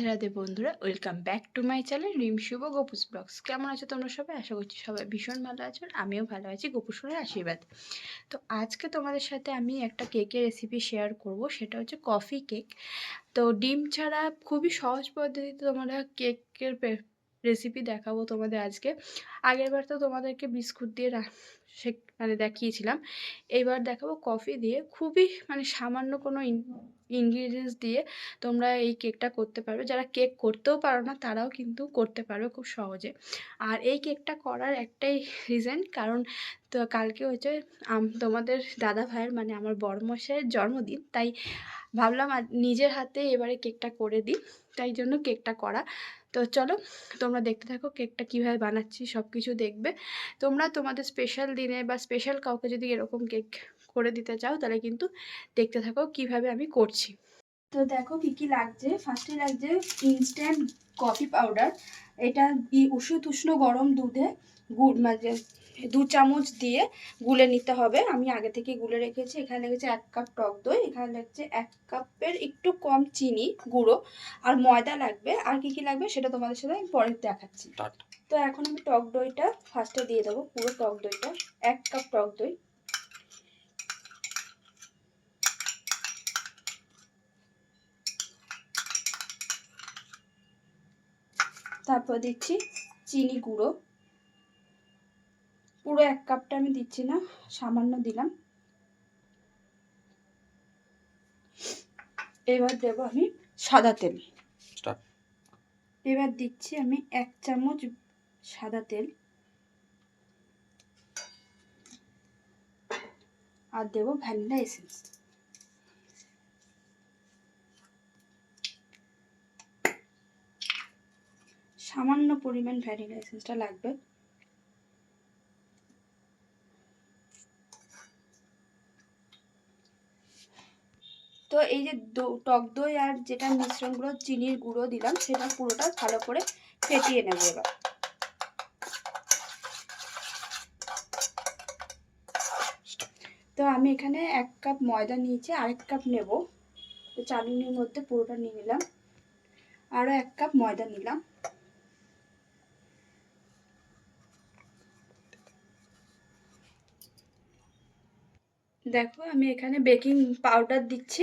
রাধে রাধে বন্ধুরা welcome back to my channel Rim Shubho গোপুস vlogs কেমন আছো তোমরা সবাই? আশা করছি সবাই ভীষণ ভালো আছো আমিও ভালো আছি গোপুসুরের আশীর্বাদ। তো আজকে তোমাদের সাথে আমি একটা কেকের রেসিপি শেয়ার করব, সেটা হচ্ছে কফি কেক তো ডিম ছাড়া খুবই সহজ পদ্ধতিতে তোমরা কেকের রেসিপি দেখাবো তোমাদের আজকে। আগেরবার তো তোমাদেরকে বিস্কুট দিয়ে সে মানে দেখিয়েছিলাম। এইবার দেখাবো কফি দিয়ে। খুবই মানে সামান্য কোনো ইনগ্রিডিয়েন্টস দিয়ে তোমরা এই কেকটা করতে পারবে। যারা কেক করতেও পারো না, তারাও কিন্তু করতে পারবে খুব সহজে। আর এই কেকটা করার একটাই রিজন কারণ তো কালকে হচ্ছে তোমাদের দাদা ভাইয়ের মানে আমার বড়মশাইয়ের জন্মদিন। তাই ভাবলাম নিজের হাতে এবারে কেকটা করে দিই। তাই জন্য কেকটা করা। তো চলো, তোমরা দেখতে থাকো কেকটা কীভাবে বানাচ্ছি সব কিছু দেখবে। তোমরা তোমাদের স্পেশাল দিনে বা স্পেশাল কাউকে যদি এরকম কেক করে দিতে চাও তাহলে কিন্তু দেখতে থাকো কীভাবে আমি করছি। তো দেখো কি কি লাগছে। ফার্স্টে লাগছে ইনস্ট্যান্ট কফি পাউডার এটা উষ্ণ তুষ্ণ গরম দুধে গুড় মানে দু চামচ দিয়ে গুলে নিতে হবে। আমি আগে থেকে গুলে রেখেছি। এখানে লেগেছে এক কাপ টক দই এখানে লাগছে এক কাপের একটু কম চিনি গুঁড়ো আর ময়দা লাগবে। আর কি কি লাগবে সেটা তোমাদের সাথে আমি পরে দেখাচ্ছি। তো এখন আমি টক দইটা ফার্স্টে দিয়ে দেবো পুরো টক দইটা। এক কাপ টক দই। তারপর দিচ্ছি চিনি গুঁড়ো। পুরো এক কাপটা আমি দিচ্ছি না সামান্য দিলাম। এবার দেব আমি সাদা তেল। এবার দিচ্ছি আমি এক চামচ সাদা তেল। আর দেব ভ্যানিলা এসেন্স। সামান্য পরিমাণ ভ্যানিলা এসেন্সটা লাগবে। তো এই যে টক দই আর যেটা মিশ্রণগুলো চিনির গুঁড়ো দিলাম, সেটা পুরোটা ভালো করে ফেটিয়ে নেব এবার। তো আমি এখানে এক কাপ ময়দা নিয়েছি, আরেক কাপ নেব। তো চালুনির মধ্যে পুরোটা নিয়ে নিলাম। আরও এক কাপ ময়দা নিলাম। দেখো, আমি এখানে বেকিং পাউডার দিচ্ছি।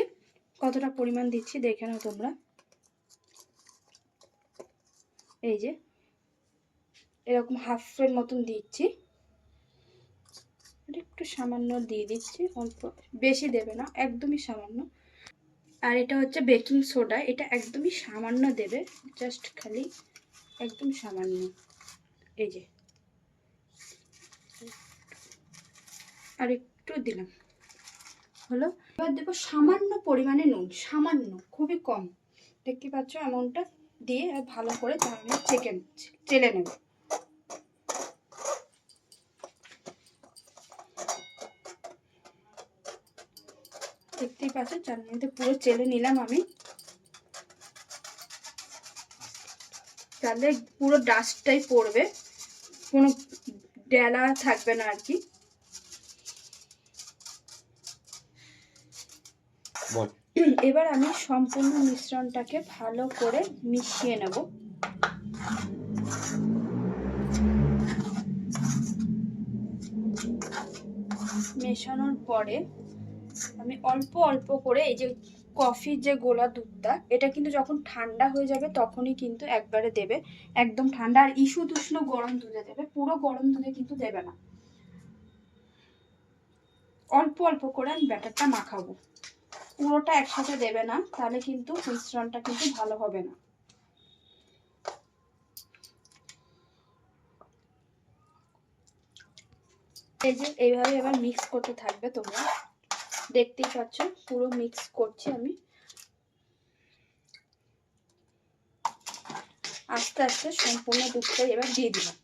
কতটা পরিমাণ দিচ্ছি দেখে নাও তোমরা। এই যে, এরকম হাফের মতন দিচ্ছি। একটু সামান্য দিয়ে দিচ্ছি, অল্প। বেশি দেবে না, একদমই সামান্য। আর এটা হচ্ছে বেকিং সোডা এটা একদমই সামান্য দেবে জাস্ট খালি একদম সামান্য। এই যে, আর একটু দিলাম। হলো। এবার দেবো সামান্য পরিমাণে নুন, সামান্য, খুবই কম। দেখতে পাচ্ছ এমনটা দিয়ে আর ভালো করে তাহলে চেকে চেলে নেব। দেখতেই পাচ্ছ চাটনিতে পুরো চেলে নিলাম আমি। তাহলে পুরো ডাস্টটাই পড়বে, কোনো ডেলা থাকবে না আর কি। এবার আমি সম্পূর্ণ মিশ্রণটাকে ভালো করে মিশিয়ে নেব। মেশানোর পরে আমি অল্প অল্প করে এই যে কফির যে গোলা দুধটা, এটা কিন্তু যখন ঠান্ডা হয়ে যাবে তখনই কিন্তু একবারে দেবে। একদম ঠান্ডা আর ইস্যু তুষ্ণ গরম দুধে দেবে। পুরো গরম দুধে কিন্তু দেবে না। অল্প অল্প করে আমি ব্যাটারটা মাখাবো। পুরোটা একসাথে দেবে না, তাহলে কিন্তু মিশ্রণটা কিন্তু ভালো হবে না। এই যে এইভাবে এবার মিক্স করতে থাকবে তোমরা। দেখতেই পাচ্ছ, পুরো মিক্স করছি আমি। আস্তে আস্তে সম্পূর্ণ দুধটা এবার দিয়ে দিলাম।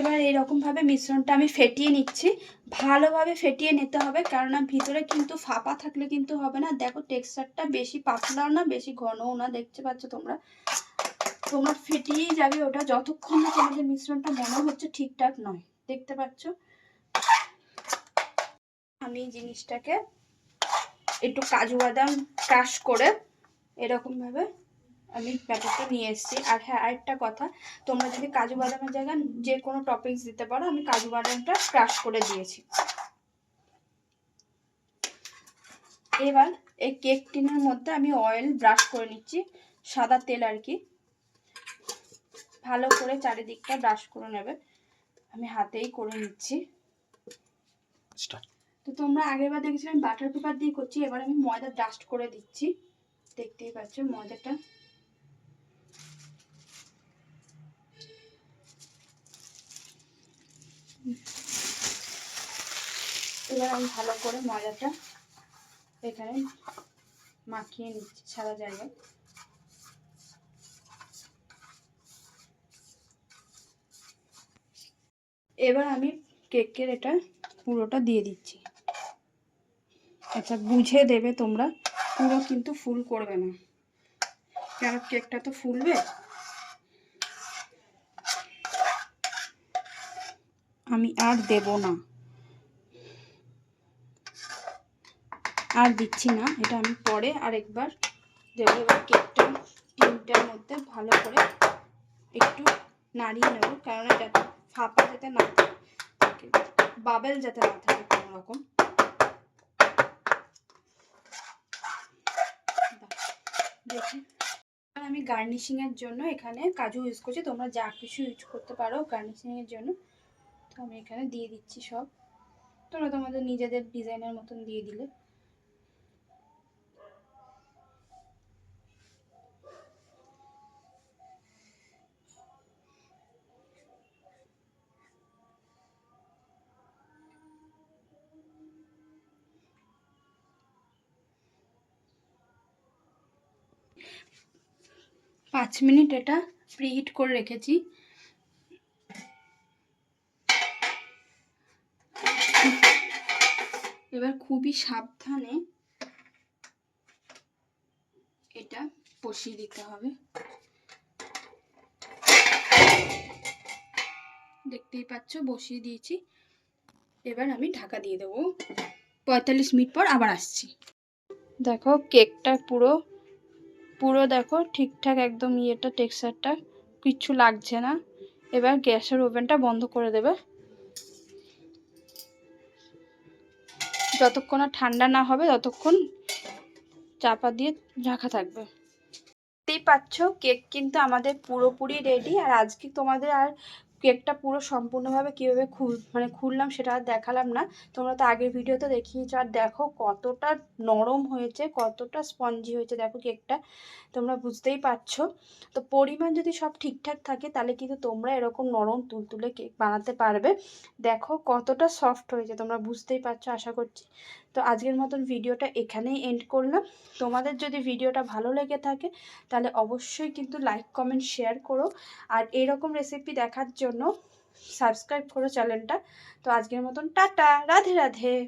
এবার এরকম ভাবে মিশ্রণটা আমি ফেটিয়ে নিচ্ছি। ভালোভাবে ফেটিয়ে নিতে হবে, কারণ ভিতরে কিন্তু ফাঁপা থাকলে কিন্তু হবে না। দেখো টেক্সচারটা বেশি পাতলাও না, বেশি ঘনও না, দেখতে পাচ্ছ তোমরা? তোমরা ফেটিয়েই যাবে ওটা। যতক্ষণ না তোমাদের মিশ্রণটা মনে হচ্ছে ঠিকঠাক নয়, দেখতে পাচ্ছ? আমি জিনিসটাকে একটু কাজু বাদাম ক্রাশ করে এরকমভাবে আমি ব্যাপারটা নিয়ে এসেছি। আর হ্যাঁ আরেকটা কথা তোমরা যদি কাজু বাদামের জায়গায় যে কোনো টপিংস দিতে পারো আমি কাজু বাদামটা ক্রাশ করে দিয়েছি। এবার এই কেক টিনের মধ্যে আমি অয়েল ব্রাশ করে নিচ্ছি সাদা তেল আর কি। ভালো করে চারিদিকটা ব্রাশ করে নেবে। আমি হাতেই করে নিচ্ছি। তো তোমরা আগেরবার দেখেছিলে আমি বাটার পেপার দিয়ে করছি এবার আমি ময়দা ডাস্ট করে দিচ্ছি। দেখতেই পাচ্ছ ময়দাটা। এবার আমি ভালো করে ময়দাটা এখানে মাখিয়ে নিচ্ছি সারা জায়গায়। এবার আমি কেকের এটা পুরোটা দিয়ে দিচ্ছি। আচ্ছা বুঝে দেবে তোমরা, পুরো কিন্তু ফুল করবে না। কেন, কেকটা তো ফুলবে? আমি আর দেব না। আর দিচ্ছি না, এটা আমি পরে আরেকবার দেবো। এবার কেকটা টিনটার মধ্যে ভালো করে একটু নাড়িয়ে নেব, কারণ যাতে ফাঁপা যাতে না থাকে বাবেল যাতে না থাকে কোনো রকম দেখি আমি গার্নিশিংয়ের জন্য এখানে কাজু ইউজ করছি, তোমরা যা কিছু ইউজ করতে পারো গার্নিশিংয়ের জন্য। আমি এখানে দিয়ে দিচ্ছি সব। তোমরা তোমাদের নিজেদের ডিজাইনের মতন দিয়ে দিলে। পাঁচ মিনিট এটা প্রিহিট করে রেখেছি। এবার খুবই সাবধানে এটা বসিয়ে দিতে হবে। দেখতেই পাচ্ছ, বসিয়ে দিয়েছি। এবার আমি ঢাকা দিয়ে দেবো। পঁয়তাল্লিশ মিনিট পর আবার আসছি। দেখো, কেকটা পুরো পুরো দেখো ঠিকঠাক একদম ইয়েটা, টেক্সচারটা, কিচ্ছু লাগছে না। এবার গ্যাসের ওভেনটা বন্ধ করে দেবে। যতক্ষণ না ঠান্ডা না হবে, ততক্ষণ চাপা দিয়ে ঢাকা থাকবে। দেখতেই পাচ্ছ, কেক কিন্তু আমাদের পুরোপুরি রেডি আর আজকে তোমাদের আর কেকটা পুরো সম্পূর্ণভাবে কীভাবে খুল মানে খুললাম সেটা আর দেখালাম না। তোমরা তো আগের ভিডিওতে দেখিয়েছো। আর দেখো কতটা নরম হয়েছে, কতটা স্পঞ্জি হয়েছে দেখো কেকটা। তোমরা বুঝতেই পারছ। তো পরিমাণ যদি সব ঠিকঠাক থাকে, তাহলে কিন্তু তোমরা এরকম নরম তুলতুলে কেক বানাতে পারবে। দেখো কতটা সফট হয়েছে, তোমরা বুঝতেই পারছ, আশা করছি। তো আজকের মতন ভিডিওটা এখানেই এন্ড করলাম। তোমাদের যদি ভিডিওটা ভালো লেগে থাকে, তাহলে অবশ্যই কিন্তু লাইক কমেন্ট শেয়ার করো। আর এরকম রেসিপি দেখার জন্য সাবস্ক্রাইব করো চ্যানেলটা। তো আজকের মতন টাটা রাধে রাধে।